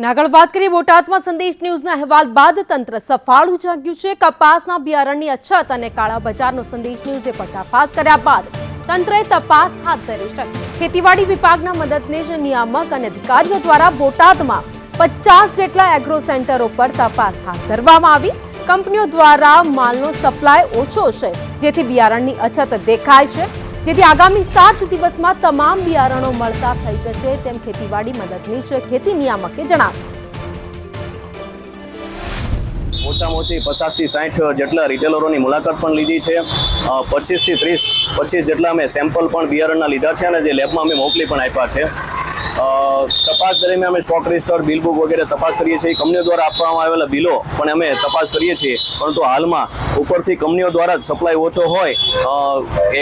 આગળ વાત કરીએ બોટાદમાં સંદેશ ન્યૂઝના અહેવાલ બાદ તંત્ર સફાળું જાગ્યું છે. કપાસના બિયારણની અછત અને કાળા બજારનો સંદેશ ન્યૂઝે પર્દાફાશ કર્યા બાદ તંત્રએ તપાસ હાથ ધરી છે. ખેતીવાડી વિભાગના મદદનીશ નિયામક અને અધિકારીઓ દ્વારા બોટાદમાં પચાસ જેટલા એગ્રો સેન્ટરો પર તપાસ હાથ ધરવામાં આવી. કંપનીઓ દ્વારા માલનો સપ્લાય ઓછો છે, જેથી બિયારણની અછત દેખાય છે. જેથી આગામી સાત દિવસમાં તમામ બિયારણો મળતા થઈ જશે. તેમ ખેતીવાડી મદદનીશ ખેતી નિયામકે જણાવ્યું. ઓછામાં ઓછી પચાસથી સાઠ જેટલા રિટેલરોની મુલાકાત પણ લીધી છે. પચીસથી ત્રીસ, પચીસ જેટલા અમે સેમ્પલ પણ બિયારણના લીધા છે અને જે લેબમાં અમે મોકલી પણ આપ્યા છે. તપાસ દરમિયાન અમે સ્ટોક રજિસ્ટર બિલ બુક વગેરે તપાસ કરીએ છીએ. કંપનીઓ દ્વારા આપવામાં આવેલા બિલો પણ અમે તપાસ કરીએ છીએ. પરંતુ હાલમાં ઉપરથી કંપનીઓ દ્વારા જ સપ્લાય ઓછો હોય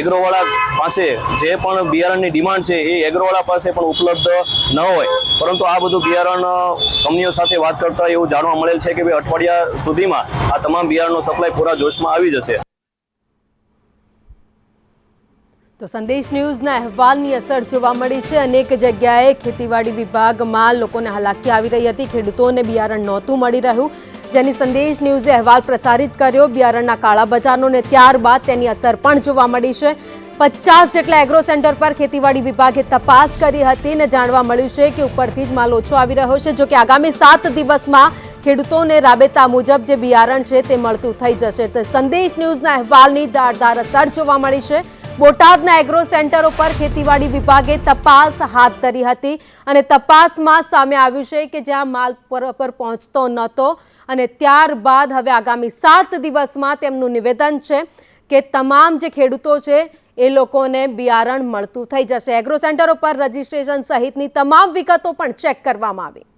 એગ્રોવાળા પાસે જે પણ બિયારણની ડિમાન્ડ છે, એ એગ્રોવાળા પાસે પણ ઉપલબ્ધ ન હોય. પરંતુ આ બધું બિયારણ કંપનીઓ સાથે વાત કરતા એવું જાણવા મળેલ છે કે ભાઈ અઠવાડિયા સુધીમાં આ તમામ બિયારણનો સપ્લાય પૂરા જોશમાં આવી જશે. તો સંદેશ ન્યૂઝના અહેવાલની અસર જોવા મળી છે. અનેક જગ્યાએ ખેતીવાડી વિભાગમાં લોકોને હાલાકી આવી રહી હતી. ખેડૂતોને બિયારણ નહોતું મળી રહ્યું. જેની સંદેશ ન્યૂઝે અહેવાલ પ્રસારિત કર્યો. બિયારણના કાળા બજારનો ને ત્યારબાદ તેની અસર પણ જોવા મળી છે. પચાસ જેટલા એગ્રો સેન્ટર પર ખેતીવાડી વિભાગે તપાસ કરી હતી ને જાણવા મળ્યું છે કે ઉપરથી જ માલ ઓછો આવી રહ્યો છે. જો કે આગામી સાત દિવસમાં ખેડૂતોને રાબેતા મુજબ જે બિયારણ છે તે મળતું થઈ જશે. તો સંદેશ ન્યૂઝના અહેવાલની ધારદાર અસર જોવા મળી છે. બોટાદના એગ્રો સેન્ટર ઉપર ખેતીવાડી વિભાગે તપાસ હાથ ધરી હતી અને તપાસમાં સામે આવ્યું છે કે જ્યાં માલ પર પહોંચતો નહોતો અને ત્યારબાદ હવે આગામી સાત દિવસમાં તેમનું નિવેદન છે કે તમામ જે ખેડૂતો છે એ લોકોને બિયારણ મળતું થઈ જશે. એગ્રો સેન્ટર ઉપર રજીસ્ટ્રેશન સહિતની તમામ વિગતો પણ ચેક કરવામાં આવી.